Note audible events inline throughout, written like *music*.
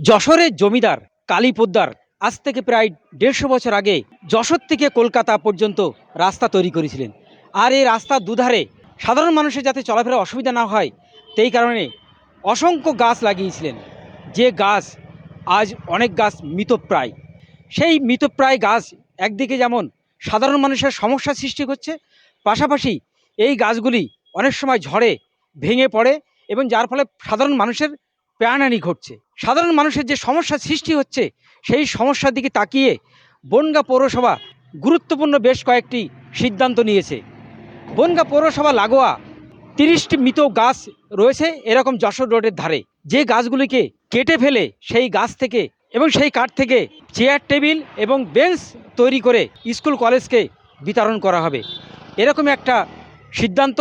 যশোরের জমিদার কালী পোদ্দার আজ থেকে প্রায় দেড়শো বছর আগে যশোর থেকে কলকাতা পর্যন্ত রাস্তা তৈরি করেছিলেন। আর এই রাস্তার দুধারে সাধারণ মানুষের যাতে চলাফেরা অসুবিধা না হয়, সেই কারণে অসংখ্য গাছ লাগিয়েছিলেন। যে গাছ আজ অনেক গাছ মৃতপ্রায়। সেই মৃতপ্রায় গাছ একদিকে যেমন সাধারণ মানুষের সমস্যা সৃষ্টি করছে, পাশাপাশি এই গাছগুলি অনেক সময় ঝড়ে ভেঙে পড়ে এবং যার ফলে সাধারণ মানুষের প্রাণহানি ঘটছে। সাধারণ মানুষের যে সমস্যা সৃষ্টি হচ্ছে, সেই সমস্যার দিকে তাকিয়ে বনগা পৌরসভা গুরুত্বপূর্ণ বেশ কয়েকটি সিদ্ধান্ত নিয়েছে। বনগা পৌরসভা লাগোয়া তিরিশটি মৃত গাছ রয়েছে এরকম যশোর রোডের ধারে। যে গাছগুলিকে কেটে ফেলে সেই গাছ থেকে এবং সেই কাঠ থেকে চেয়ার, টেবিল এবং বেঞ্চ তৈরি করে স্কুল, কলেজকে বিতরণ করা হবে। এরকম একটা সিদ্ধান্ত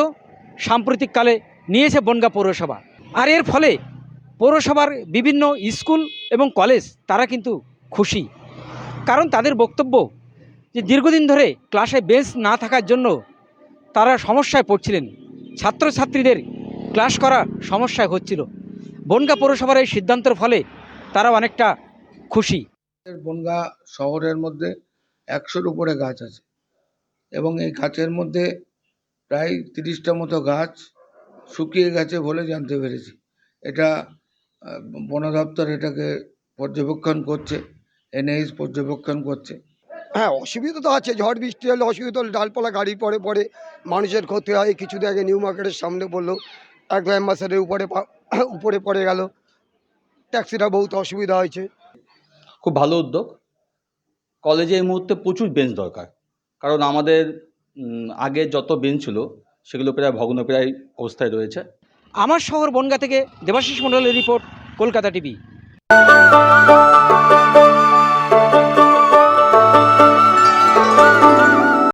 সাম্প্রতিককালে নিয়েছে বনগা পৌরসভা। আর এর ফলে পৌরসভার বিভিন্ন স্কুল এবং কলেজ তারা কিন্তু খুশি। কারণ তাদের বক্তব্য যে দীর্ঘদিন ধরে ক্লাসে বেঞ্চ না থাকার জন্য তারা সমস্যায় পড়ছিলেন। ছাত্রছাত্রীদের ক্লাস করা সমস্যায় হচ্ছিল। বনগা পৌরসভার এই সিদ্ধান্তের ফলে তারা অনেকটা খুশি। বনগা শহরের মধ্যে একশোর উপরে গাছ আছে এবং এই গাছের মধ্যে প্রায় তিরিশটা মতো গাছ শুকিয়ে গেছে বলে জানতে পেরেছি। এটা বন দপ্তর এটাকে পর্যবেক্ষণ করছে এনএইচ পর্যবেক্ষণ করছে। হ্যাঁ অসুবিধা তো আছে ঝড় বৃষ্টি হলে অসুবিধা হলে ডালপালা গাড়ি পরে পরে মানুষের ক্ষতি হয় কিছুদিন আগে নিউ মার্কেটের সামনে বলল এক অ্যাম্বাসাডের উপরে পা- *coughs* উপরে পড়ে গেল ট্যাক্সিটা বহুত অসুবিধা হয়েছে। খুব ভালো উদ্যোগ। কলেজে এই মুহূর্তে প্রচুর বেঞ্চ দরকার কারণ আমাদের আগে যত বেঞ্চ ছিল সেগুলো প্রায় ভগ্নপ্রায় অবস্থায় রয়েছে। আমার শহর বনগা থেকে দেবাশিস মণ্ডলের রিপোর্ট কলকাতা টিভি।